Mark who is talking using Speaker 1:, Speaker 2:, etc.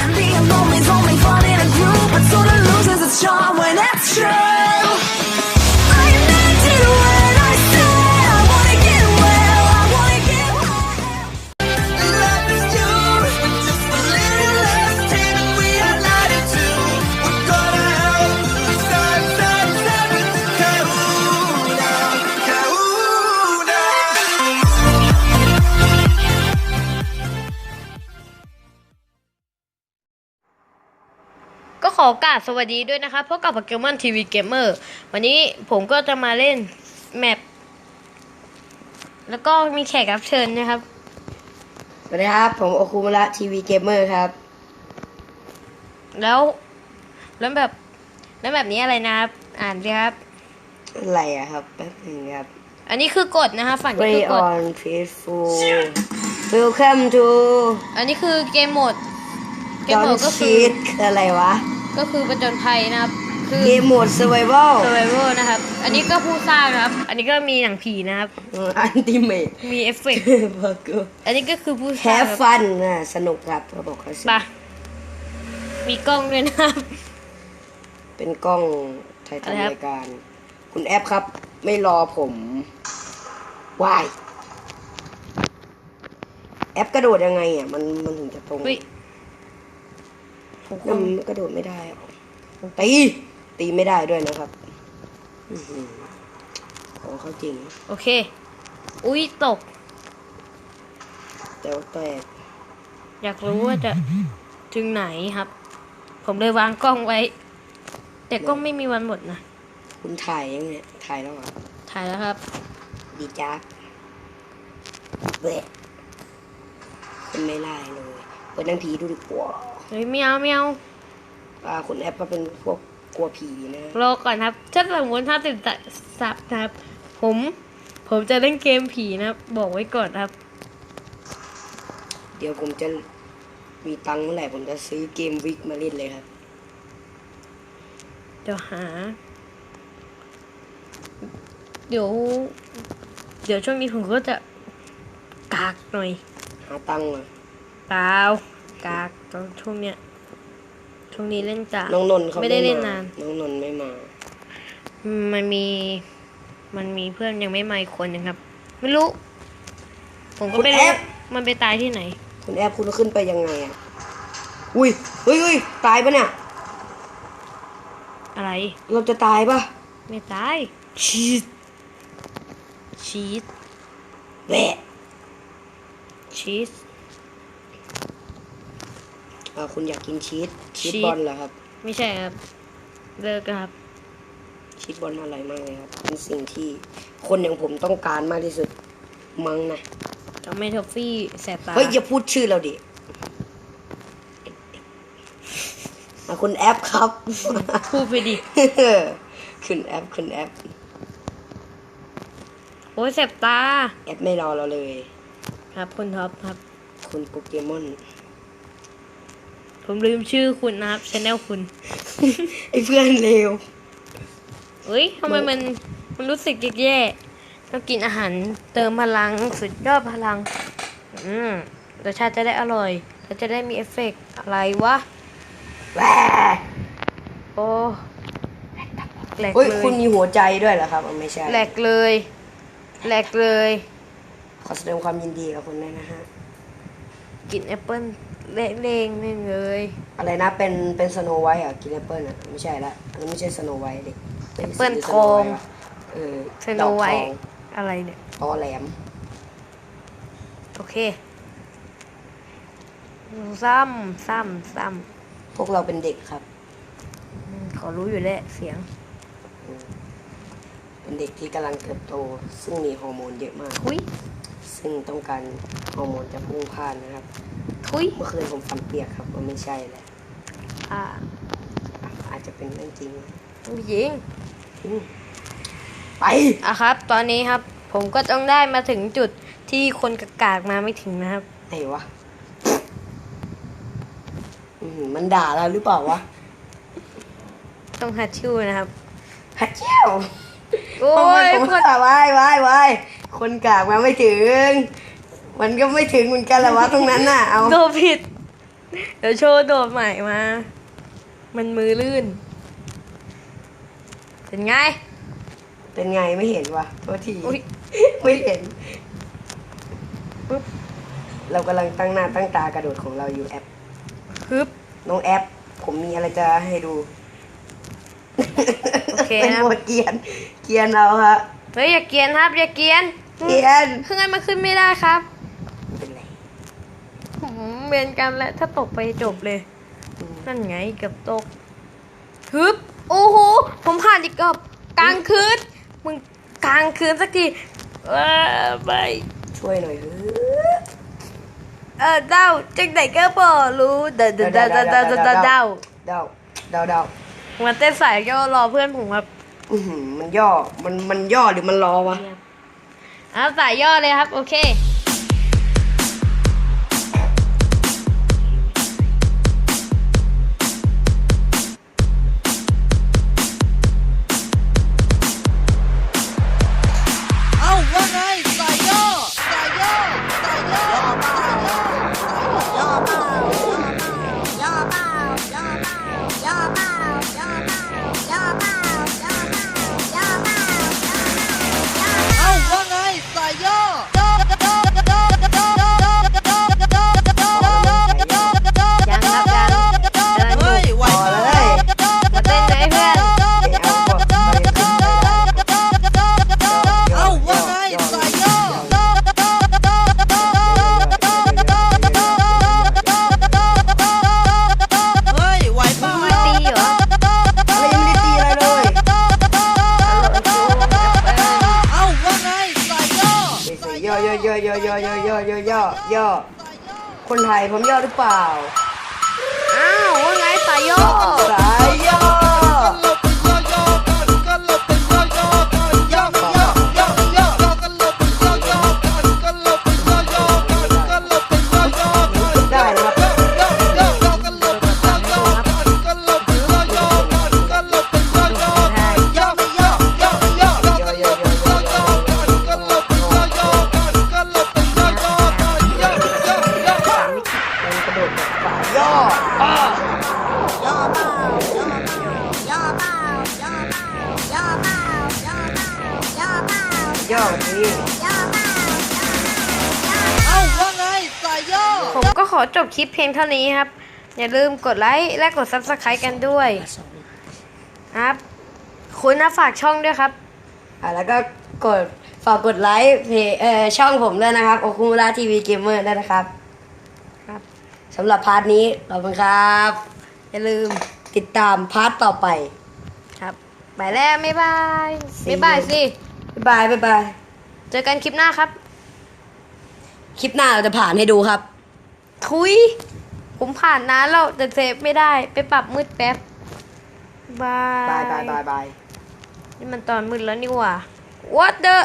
Speaker 1: And being lonely's only fun in a group, but sort of loses its charm when it's true.
Speaker 2: ก็ขอโอกราสสวัสดีด้วยนะครับพบกับโปเกมอนทีวีเกมเมอร์วันนี้ผมก็จะมาเล่นแมปแล้วก็มีแขกรับเชิญนะครับ
Speaker 3: สวัสดีครับ ผมโอคุมุระทีวีเกมเมอร์ครับ
Speaker 2: แล้ว แล้วแบบ แล้วแบบนี้อะไรนะครับ อ่านสิครับ
Speaker 3: อะไรอะครับแป๊บหนึงครับ
Speaker 2: อันนี้คือกฎนะครับฝั่งนี้
Speaker 3: Play
Speaker 2: คือกฎ
Speaker 3: on peaceful Welcome to
Speaker 2: อันนี้คือเกมโหมด เกมโหม
Speaker 3: Don't
Speaker 2: ดก็คือ
Speaker 3: Cheat คืออะไรวะ
Speaker 2: ก็คือประจนภัยนะครับ คือ
Speaker 3: เกมโหมด Survival
Speaker 2: survival นะครับ อันนี้ก็ผู้สร้างนะครับ อันนี้ก็มีหนังผีนะครับ
Speaker 3: อันติเมท
Speaker 2: มีเอฟเฟกต์
Speaker 3: บอกกู
Speaker 2: อันนี้ก็คือผู้สร้าง
Speaker 3: Have
Speaker 2: ครับ
Speaker 3: fun นะสนุกครับเขาบอกเขาสิ
Speaker 2: ไปะมีกล้องด้วยนะครับ
Speaker 3: เป็นกล้องไทย
Speaker 2: อะไรครับ
Speaker 3: ทำรายการ คุณแอปครับ ไม่รอผมวายแอปกระโดดยังไงอะ มันมันถึงจะตรง
Speaker 2: เฮ้ยผ ม
Speaker 3: แล้วมันกระโดดไม่ได้อะตีตีไม่ได้ด้วยนะครับอื้อหือของเขาจริง
Speaker 2: โอเค อุ้ยตก
Speaker 3: แต่ว่าแปลก
Speaker 2: อยากรู้ว่าจะถึงไหนครับ ผมเลยวางกล้องไว้ แต่กล้องไม่มีวันหมดนะ
Speaker 3: คุณถ่ายยังเนี่ยถ่ายแล้วเหรอ
Speaker 2: ถ่ายแล้วครับ
Speaker 3: ดีจ้าเว้เป็นไม่ไล่เลยเปิดหนังผีดูดีกว่า
Speaker 2: เฮ้ยไม่เอาไม่เอา
Speaker 3: อ่าคุณแอปก็เป็นพวกกลัวผีนะ
Speaker 2: รอก่อนครับถ้าสมมติถ้าติดสับนะครับ ผม ผมจะเล่นเกมผีนะครับบอกไว้ก่อนครับ
Speaker 3: เดี๋ยวผมจะมีตังค์เมื่อไหร่ผมจะซื้อเกมวิกมาเล่นเลยครับ
Speaker 2: เดี๋ยวหา เดี๋ยว เดี๋ยวช่วงนี้ผมก็จะกากหน่อย
Speaker 3: หาตังค์มา
Speaker 2: เปล่า กากตอนช่วงเนี้ย ช่วงนี้เล่นกาก
Speaker 3: น้องนนท์เขา
Speaker 2: ไม่ได้เล่น
Speaker 3: ม
Speaker 2: นาน
Speaker 3: น้องนนท์ไม่มา
Speaker 2: อืมมันมี มันมีเพื่อนยังไม่มาอีกคนนึงครับ ไม่รู้ ผมก็
Speaker 3: คุณ
Speaker 2: ไม่
Speaker 3: แอ
Speaker 2: รู้
Speaker 3: ฟ
Speaker 2: มันไปตายที่ไหน
Speaker 3: คุณแอปคุณขึ้นไปยังไงอะ อุ้ยเฮ้ยเฮ้ยตายปะเนี่ย
Speaker 2: อะไร
Speaker 3: เราจะตายปะ
Speaker 2: ไม่ตาย ชีสชีส
Speaker 3: แหวะ
Speaker 2: ชีส
Speaker 3: อ่าคุณอยากกินชีสชีส
Speaker 2: ชีส
Speaker 3: บอลเหรอครับ
Speaker 2: ไม่ใช่ครับ เลิกครับ
Speaker 3: ชีสบอลอร่อยมากเลยครับ เป็นสิ่งที่คนอย่างผมต้องการมากที่สุดมั้งนะ
Speaker 2: ทำให้ทอฟฟี่แสบตา
Speaker 3: เฮ้ย อย่าพูดชื่อเราดิอะคุณแอปครับ
Speaker 2: พูดไปดิ
Speaker 3: คุณแอปคุณแอป
Speaker 2: โอ้ยแสบตา
Speaker 3: แอปไม่รอเราเลย
Speaker 2: ครับคุณท็อปครับ
Speaker 3: คุณโปเกมอน
Speaker 2: ผมลืมชื่อคุณนะครับชแนลคุณ
Speaker 3: ไอ้เพื่อนเลว
Speaker 2: เฮ้ยทำไมมันมันรู้สึกแย่ๆต้องกินอาหารเติมพลังสุดยอดพลัง อืมรสชาติจะได้อร่อยแล้วจะได้มีเอฟเฟกต์อะไรวะ
Speaker 3: แหวะ
Speaker 2: โอ้แหลก
Speaker 3: เฮ้ย
Speaker 2: เลย
Speaker 3: คุณมีหัวใจด้วยเหรอครับอ๋อไม่ใช่
Speaker 2: แหลกเลยแหลกเลย
Speaker 3: ขอแสดงความยินดีกับคุณด้วยนะฮะ
Speaker 2: กินแอปเปิ้ล เละๆไม่งเลย
Speaker 3: อะไรนะเป็นเป็นสโนไวท์อะกินแอปเปิลอะไม่ใช่ละอันนั้นไม่ใช่สโนไวท์เด็ก
Speaker 2: แอปเปิ้ลทอง
Speaker 3: เออ
Speaker 2: สโน
Speaker 3: ดอก
Speaker 2: ไว
Speaker 3: ท
Speaker 2: ท์
Speaker 3: อง
Speaker 2: อะไรเนี่ย
Speaker 3: ตอแหลม
Speaker 2: โอเคซ้ำซ้ำซ้
Speaker 3: พวกเราเป็นเด็กครับำ
Speaker 2: อืมขอรู้อยู่แล้วเสียง
Speaker 3: เป็นเด็กที่กำลังเติบโต ซึ่งมีฮอร์โมนเยอะมาก
Speaker 2: ทุย
Speaker 3: ซึ่งต้องการฮอร์โมนจะพุ่งพล่านนะครับ
Speaker 2: ทุย
Speaker 3: เมื่อคืนผมฝันเปียกครับว่าไม่ใช่แหละ
Speaker 2: อ่า
Speaker 3: อะอาจจะเป็นเรื่องจริง
Speaker 2: ผู้หญิง
Speaker 3: อืมไป
Speaker 2: อะครับ ตอนนี้ครับ ผมก็ต้องได้มาถึงจุดที่คนกากๆมาไม่ถึงนะครับ
Speaker 3: ไหนวะอืมมันด่าเราหรือเปล่าวะ
Speaker 2: ต้องฮัดชิวนะครับ
Speaker 3: ฮัจเจ้า
Speaker 2: โอ้ย
Speaker 3: ผม
Speaker 2: คน
Speaker 3: วายวายวายคนกากมาไม่ถึง มันก็ไม่ถึงเหมือนกันแหละวะตรงนั้นน่ะ เอา
Speaker 2: โดนผิด เดี๋ยวโชว์โดดใหม่มา มันมือลื่น เป็นไง
Speaker 3: เป็นไงไม่เห็นวะโทษที
Speaker 2: อุ๊ย
Speaker 3: ไม่เห็นปุ๊บเรากำลังตั้งหน้าตั้งตากระโดดของเราอยู่แอป
Speaker 2: ฮึบ
Speaker 3: น้องแอป ผมมีอะไรจะให้ดู
Speaker 2: โอเค
Speaker 3: เป็น
Speaker 2: นะ
Speaker 3: โหมดเกียน เกียนเราฮะ
Speaker 2: เฮ้ยอย่าเกรียนครับอย่าเกรียน
Speaker 3: เกียน
Speaker 2: เครื่องนั้นมันขึ้นไม่ได้ครับ
Speaker 3: เป็นไร
Speaker 2: ผมเวียนกันแล้วถ้าตกไปจบเลย นั่นไงเกือบตกฮึบโอ้โหผมผ่านอีกรอบกลางคืนมึงกลางคืนสักทีเออไป
Speaker 3: ช่วยหน่อยเฮ้ย
Speaker 2: เออเดาจังไหนก็บอรู้เดาเดาเดาเดาเดาเดาเดาเดา
Speaker 3: เดาเดาเดา
Speaker 2: มาเต้นสายย่อรอเพื่อนผมครับ
Speaker 3: อื้อหือมันย่อมันมันย่อหรือมันรอวะ
Speaker 2: อะสายย่อเลยครับ โอเค คนไท
Speaker 3: ยผมย่อหรือเปล่า
Speaker 2: อ้าวว่าไงสายย่อ
Speaker 3: สายย่ ย่ออ้าย่อที
Speaker 4: เอาว่าไงสายย่อ
Speaker 2: ผมก็ขอจบคลิปเพียงเท่านี้ครับ อย่าลืมกดไลค์และกด subscribe กันด้วย ครับ คุณนะฝากช่องด้วยครับ
Speaker 3: อะแล้วก็กดฝากกดไลค์เพจเอ่อช่องผมด้วยนะครับ โอคุมุระทีวีเกมเมอร์ด้วยนะ
Speaker 2: ครับ
Speaker 3: สำหรับพาร์ทนี้ขอบคุณครับ
Speaker 2: อย่าลืม
Speaker 3: ติดตามพาร์ทต่อไป
Speaker 2: ครับไปแล้วบ๊ายบาย
Speaker 3: See
Speaker 2: บ๊ายบาย
Speaker 3: you
Speaker 2: สิ
Speaker 3: บ๊ายบายบ๊ายบาย
Speaker 2: เจอกันคลิปหน้าครับ
Speaker 3: คลิปหน้าเราจะผ่านให้ดูครับ
Speaker 2: ทุย ผมผ่านนานแล้วแต่เซฟไม่ได้ไปปรับมืดแป๊บบาย
Speaker 3: บายบายบายบาย
Speaker 2: นี่มันตอนมืดแล้วนี่หว่า What the